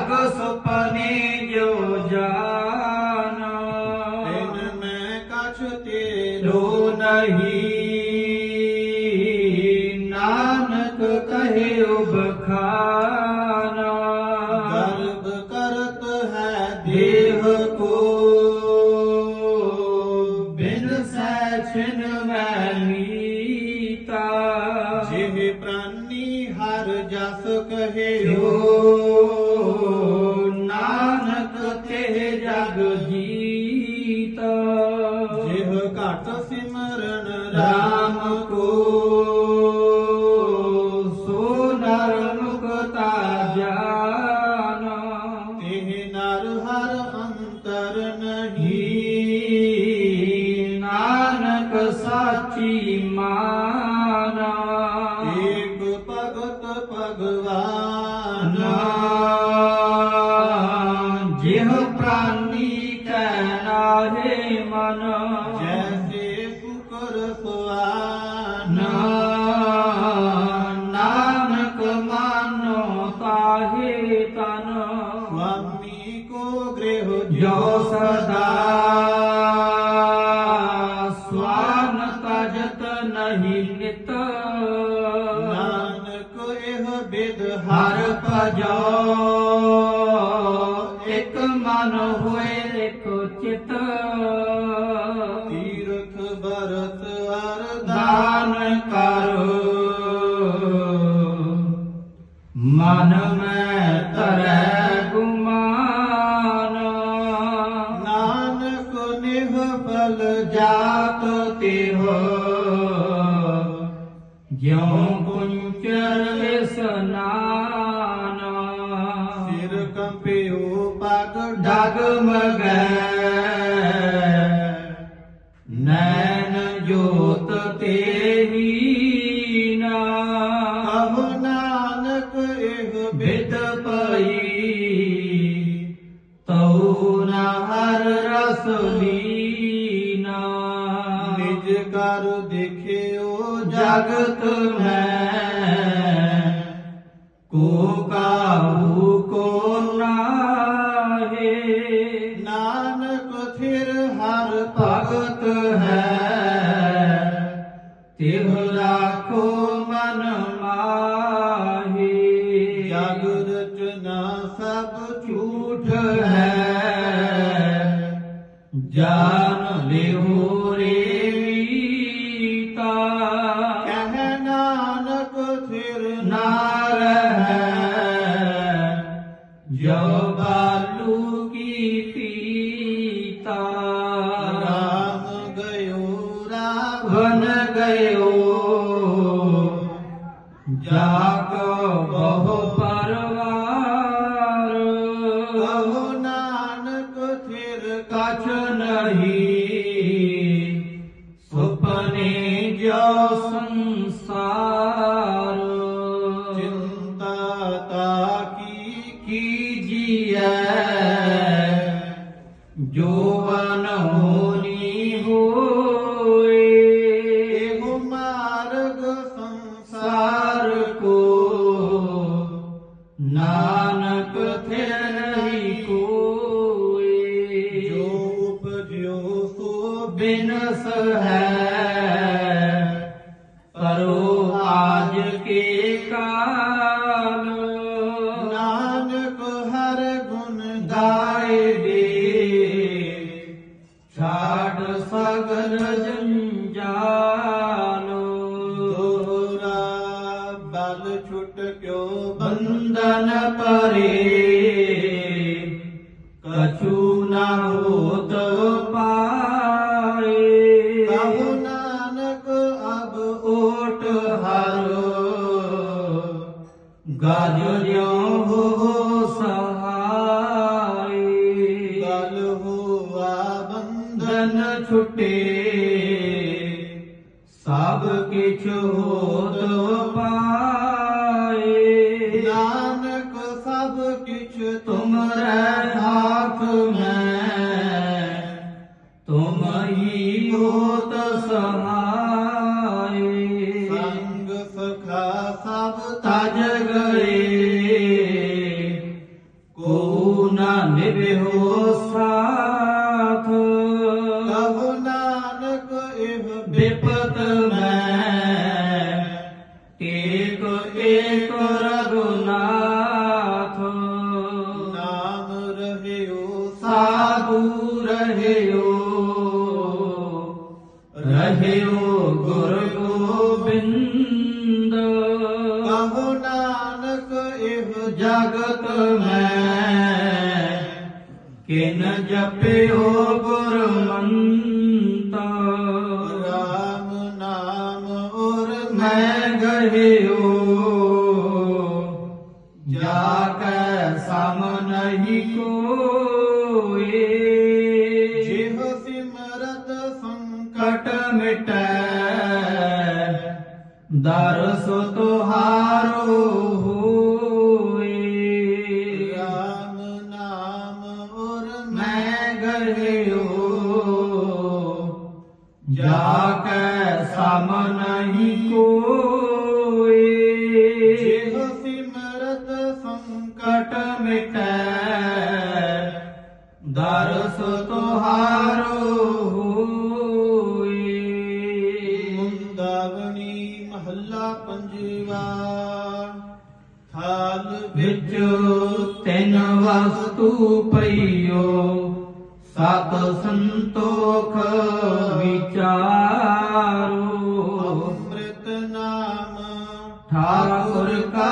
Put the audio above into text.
ਜਾਗ ਸੁਪਨੇ ਜੋ ਜਾਣਾ। ਤਿਨ ਮੈਂ ਕਛ ਤੇਰੋ ਨਹੀਂ। ਨਾਨਕ ਕਹਿਓ ਬਖਾਨਾ। ਗਰਭ ਕਰਤ ਹੈ ਦੇਹ ਕੋ। ਬਿਨ ਸੈ ਛਿਨ ਮੈਂ ਨੀਤਾ ਜਿਵੇਂ ਪ੍ਰਾਨੀ ਹਰ ਜਸ ਕਹੇ। ਜੋ ਕੋ ਸੋ ਨਰ ਮੁਕਤਾ ਜਾਨਾ ਤਿਹ ਨਰ ਹਰ ਅੰਤਰ ਨਹੀਂ। ਨਾਨਕ ਸਾਚੀ ਮਾਨਾ। ਏਕ ਭਗਤ ਭਗਵਾਨ। ਜਿਹ ਪ੍ਰਾਨੀ ਕੈ ਨਾਹੇ ਮਨ। ਜੈਸੇ ਜੋ ਸਦਾ ਸਵਾਨ ਤਜਤ ਨਹੀਂ ਨਿਤ। ਨਾਨਕ ਇਹ ਬਿਦ ਹਰ ਭਜੋ ਇਕ ਮਨ ਹੋਏ ਇਕ ਚਿਤ। ਤੀਰਥ ਬਰਤ ਅਰਦਾਨ ਕਰੋ। ਮਨ ਮੈਂ ਤਰੈ ਗੁਮਾਨ ਜਿਉ ਕੁੰਚਰ ਇਸਨਾਨ ਸਿਰ ਕੰਪਿਓ ਪਗ ਡਗਮਗੈ ਨੈਣ ਦੇਖਿਓ ਜਗਤ ਮੈਂ। ਕੋ ਕਾਹੂ, ਕੋ ਨਾਹੇ। ਨਾਨਕ ਥਿਰ ਹਰ ਭਗਤ ਹੈ। ਤਿਹ ਰਾਖੋ ਮਨ ਮਾਹੀ। ਜਗ ਰਚਨਾ ਸਭ ਝੂਠ ਹੈ। ਜਾਨ ਲਿਓ ਚਿੰਤਾ ਤਾ ਕੀ ਕੀਜੀਐ ਜੋ ਬਨ ਹੋਣੀ ਹੋਏ ਇਹੋ ਮਾਰਗ ਸੰਸਾਰ ਸਾਰ ਕੋ ਨਾਨਕ ਥੇ ਨਹੀਂ ਕੋਏ ਜੋ ਉਪਜਿਓ ਸੋ ਬਿਨਸ ਹੈ ਪਰੋ ਬੰਧਨ ਪਰੇ ਕਛੂ ਨਾ ਹੋਤ ਪਾਏ। ਕਹੋ ਨਾਨਕ ਅਬ ਓਟ ਹਰ ਗਜ ਜਿਉ ਹੋ ਸਹਾਈ ਗਲ ਹੋਆ ਬੰਧਨ ਛੁਟੇ ਸਭ ਕਿਛ ਹੋਤ ਪਾਏ। ਤੁਮਰੇ ਹਾਥ ਮੈਂ ਤੁਮ ਹੀ ਹੋਤ ਸਹਾਈ ਸੰਗ ਸਖਾ ਸਭ ਤਜ ਗਏ ਕੋ ਨਾ ਨਿਭਿਓ ਸਾਥ ਕਹੋ ਨਾਨਕ ਇਹ ਜਗਤ ਮੈਂ। ਕਿਨ ਜਪਿਓ ਗੁਰਮੰਤਾ। ਰਾਮ ਨਾਮ ਔਰ ਮੈਂ ਗਹਿਓ। ਜਾ ਕੈ ਸਮ ਨਹੀਂ ਕੋਏ। ਜਿਹ ਸਿਮਰਤ ਸੰਕਟ ਕਟ ਮਿਟੈ। ਦਰਸ ਤੁਹਾਰੋ ਹੋਏ। ਰਾਮ ਨਾਮ ਔਰ ਮੈਂ ਗਹਿਓ ਜਾ ਕੈ ਸਮ ਨਹੀਂ ਜਿਹ ਸਿਮਰਤ ਸੰਕਟ ਕਟ ਮਿਟੈ ਦਰਸ ਤੁਹਾਰੋ ਹੋਏ। ਵਸਤੂ ਪਈਓ ਸਤ ਸੰਤੋਖ ਵਿਚਾਰੋ। ਅੰਮ੍ਰਿਤ ਨਾਮ ਠਾਕੁਰ ਕਾ